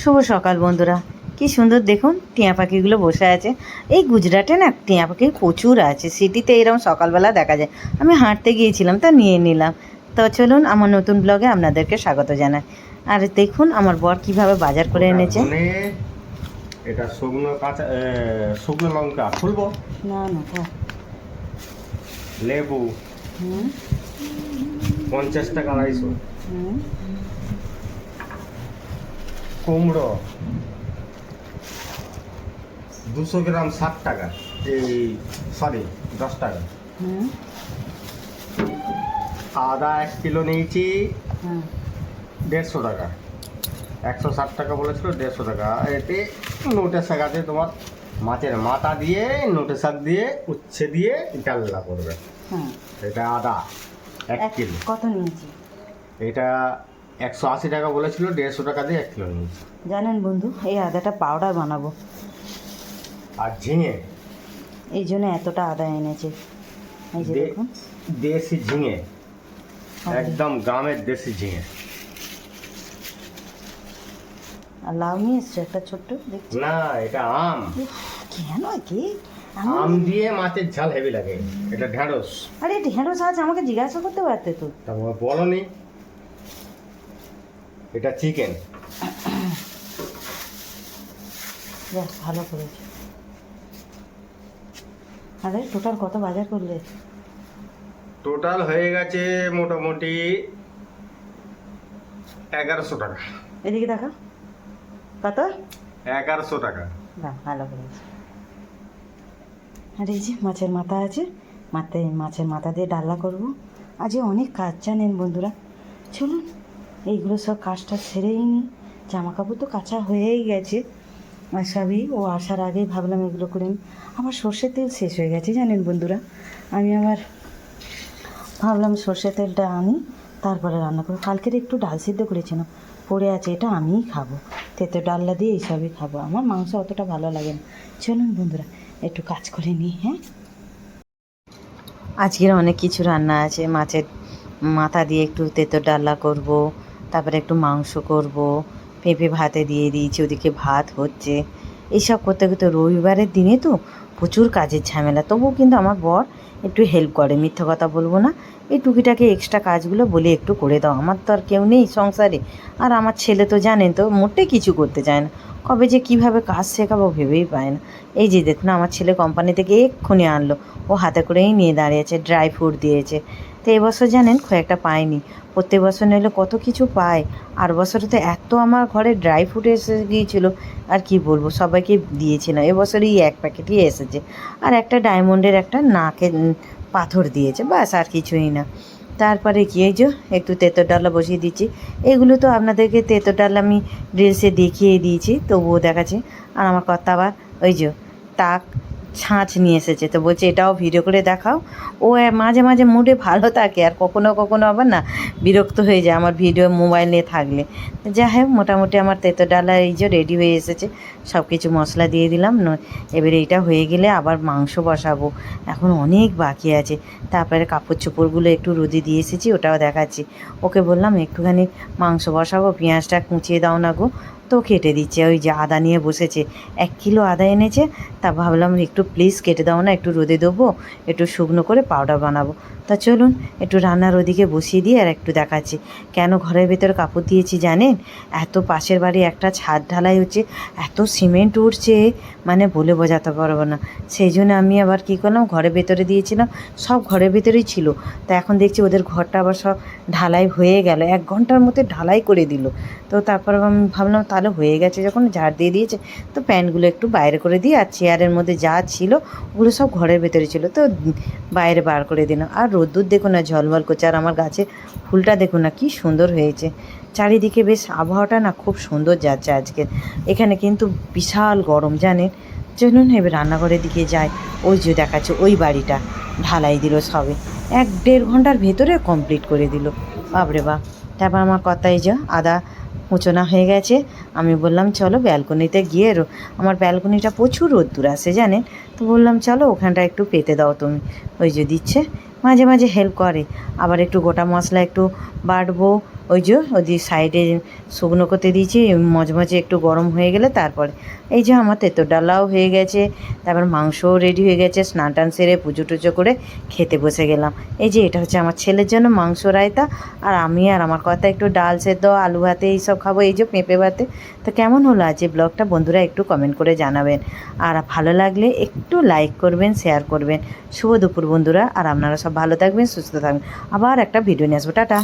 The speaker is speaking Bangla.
শুভ সকাল বন্ধুরা। কি সুন্দর দেখুন টিয়া পাখিগুলো বসে আছে। এই গুজরাটে না টিয়া পাখি প্রচুর আছে। সিটিতে এরকম সকালবেলা দেখা যায়। আমি হাঁটতে গিয়েছিলাম তা নিয়ে নিলাম। তো চলুন আমার নতুন ব্লগে আপনাদেরকে স্বাগত জানাই। আর দেখুন আমার বর কীভাবে বাজার করে এনেছে। এটা শুকনো কাঁচা শুকনো লঙ্কা। খুলবো? না না লেবু। পঞ্চাশ টাকা আড়াইশো। কুমড়ো। দুশো গ্রাম ষাট টাকা। এই সরি দশ টাকা। আদা এক কিলো নিয়েছি। দেড়শো টাকা। একশো ষাট টাকা বলেছিল দেড়শো টাকা। এতে নোটে শাক আছে তোমার। মাছের মাথা দিয়ে নোটে শাক দিয়ে উচ্ছে দিয়ে ডাল্লা করবে। এটা আদা এক কিলো। কত নিয়েছি? এটা একশো আশি টাকা বলেছিল দেড়শো টাকা দিয়ে এক কিলো নিয়েছি। জানেন বন্ধু এই আদাটা পাউডার বানাবো। আর ঝিঙে? এই জন্য এতটা আদা এনেছে। এই যে দে- দেখুন। দেশি ঝিঙে। একদম গ্রামের দেশি ঝিঙে। আর লাউ নিয়ে এসছে একটা ছোট্ট দেখছি। না এটা আম। উফ, কেন কি আম দিয়ে মাছের ঝাল হেভি লাগে। এটা ঢেঁড়স। আরে ঢেঁড়স আছে আমাকে জিজ্ঞাসা করতে পারতে তো। তারপর বলনি এটা চিকেন ভালো করেছে। আরে টোটাল কত বাজার করলে? টোটাল হয়ে গেছে মোটামুটি এগারোশো টাকা। এদিকে দেখা। কত? এগারোশো টাকা। না ভালো করেছে। আর এই যে মাছের মাথা আছে মাথায় মাছের মাথা দিয়ে ডাল্লা করব। আজকে অনেক কাজ জানেন বন্ধুরা। চলুন এইগুলো সব কাজটা সেরেই নিই জামা কাপড় তো কাঁচা হয়েই গেছে। সবই ও আসার আগেই ভাবলাম এগুলো করে আমার সর্ষের তেল শেষ হয়ে গেছে জানেন বন্ধুরা। আমি আবার ভাবলাম সর্ষের তেলটা আনি, তারপরে রান্না করব। কালকের একটু ডাল সিদ্ধ করেছিলাম পড়ে আছে এটা আমিই খাব। তেতো ডাল্লা দিয়ে এইসবই খাব। আমার মাংস অতটা ভালো লাগে না। চলুন বন্ধুরা, একটু কাজ করে নিই হ্যাঁ? আজকের অনেক কিছু রান্না আছে। মাছের মাথা দিয়ে একটু তেতো ডাল্লা করব। তারপরে একটু মাংস করব, পেঁপে ভাতে দিয়ে দিয়েছি, ওদিকে ভাত হচ্ছে। এইসব করতে করতে রবিবারের দিনে তো প্রচুর কাজের ঝামেলা, তবুও কিন্তু আমার বর একটু হেল্প করে, মিথ্যা কথা বলব না। এই টুকিটাকে এক্সট্রা কাজগুলো বলে একটু করে দাও, আমার তো আর কেউ নেই সংসারে। আর আমার ছেলে তো জানেন তো, মোটে কিছু করতে চায় না। কবে যে কীভাবে কাজ শেখাবো ভেবেই পায় না। এই যে দেখুন, আমার ছেলে কোম্পানি থেকে এক্ষুনি আনলো, ও হাতে করেই নিয়ে দাঁড়িয়েছে ড্রাই ফ্রুট দিয়েছে। তো এবছর জানেন খুব একটা পাইনি। প্রত্যেক বছর নিলে কত কিছু পায়। আর বছরে তো এত আমার ঘরে ড্রাই ফ্রুট এসে গিয়েছিল, আর কি বলব, সবাইকে দিয়েছিলাম এবছরই এক প্যাকেটই এসেছে। আর একটা ডায়মন্ডের একটা নাকে পাথর দিয়েছে, ব্যাস, আর কিছুই না। তারপরে কি এই যে, একটু তেঁতর ডালা বসিয়ে দিচ্ছি। এগুলো তো আপনাদেরকে তেঁতর ডাল আমি রিলসে দেখিয়ে দিয়েছি, তবুও দেখাচ্ছি। আর আমার কথা আবার, ওই যে, তাক ছাঁচ নিয়ে এসেছে। তো বলছে, এটাও ভিডিও করে দেখাও। ও মাঝে মাঝে মুডে ভালো থাকে, আর কখনো কখনো আবার না বিরক্ত হয়ে যায় আমার ভিডিও মোবাইল নিয়ে থাকলে। যাই হোক, মোটামুটি আমার তেতো ডালা এই যে রেডি হয়ে এসেছে। সব কিছু মশলা দিয়ে দিলাম এবারে এটা হয়ে গেলে আবার মাংস বসাবো। এখন অনেক বাকি আছে। তারপরে কাপড় চোপড়গুলো একটু রোদে দিয়ে এসেছি, ওটাও দেখাচ্ছি। ওকে বললাম, একটুখানি মাংস বসাবো, পেঁয়াজটা কুচিয়ে দাও না গো। তো কেটে দিচ্ছে, ওই যে আদা নিয়ে বসেছে। এক কিলো আদা এনেছে, তা ভাবলাম একটু প্লিজ কেটে দাও না, একটু রোদে দেবো একটু শুকনো করে পাউডার বানাবো। তা চলুন, একটু রান্নার ওদিকে বসিয়ে দিয়ে আর একটু দেখাচ্ছি। কেন ঘরের ভেতরে কাপড় দিয়েছি জানেন? এত পাশের বাড়ি একটা ছাদ ঢালাই হচ্ছে, এত সিমেন্ট উঠছে মানে বলে বোঝাতে পারব না। সেই জন্য আমি আবার কী করলাম, ঘরের ভেতরে দিয়েছিলাম, সব ঘরের ভেতরেই ছিল। তা এখন দেখছি ওদের ঘরটা আবার সব ঢালাই হয়ে গেল, এক ঘণ্টার মধ্যে ঢালাই করে দিল। তো তারপর আমি ভাবলাম, তাহলে হয়ে গেছে যখন, ঝাড় দিয়ে দিয়েছে, তো প্যান্টগুলো একটু বাইরে করে দিয়ে আর চেয়ারের মধ্যে যা ছিল, ওগুলো সব ঘরের ভেতরে ছিল। তো বাইরে বার করে দিলাম, আর রোদ্দুর দেখুন না, ঝলমল করছে। আর আমার গাছে ফুলটা দেখুন না, কি সুন্দর হয়েছে। চারিদিকে বেশ আবহাওয়াটা না খুব সুন্দর যাচ্ছে আজকে। এখানে কিন্তু বিশাল গরম জানেন চলুন এবার রান্নাঘরের দিকে যাই। ওই যে দেখাচ্ছে, ওই বাড়িটা। ঢালাই দিল সবে। এক দেড় ঘণ্টার ভেতরে কমপ্লিট করে দিল। বাপরে বাপ। তারপর আমার কথাই যা, আদা উঁচনা হয়ে গেছে। আমি বললাম, চলো ব্যালকনিতে গিয়ে রো- আমার ব্যালকনিটা প্রচুর রোদ্দুর আসে, জানেন? তো বললাম, চলো ওখানটা একটু পেতে দাও তুমি। ওই যে দিচ্ছে, মাঝে মাঝে হেল্প করে। আবার একটু গোটা মশলা একটু বাটবো ওই যে ওই যে সাইডে শুকনো করতে দিয়েছি মজমজে একটু গরম হয়ে গেলে তারপরে। এই যে আমার তেতো ডালাও হয়ে গেছে, তারপর মাংসও রেডি হয়ে গেছে, স্নান টান সেরে পুজো টুজো করে খেতে বসে গেলাম। এই যে এটা হচ্ছে আমার ছেলের জন্য মাংস রায়তা, আর আমি আর আমার কথা একটু ডাল সেদ্ধ, আলু ভাতে এইসব খাব, এই যে পেঁপে ভাতে। তো কেমন হলো আজ এই ব্লগটা? বন্ধুরা একটু কমেন্ট করে জানাবেন। আর ভালো লাগলে একটু লাইক করবেন শেয়ার করবেন। শুভ দুপুর বন্ধুরা, আর আপনারা সব ভালো থাকবেন, সুস্থ থাকবেন। আবার একটা ভিডিও নিয়ে আসব। টাটা!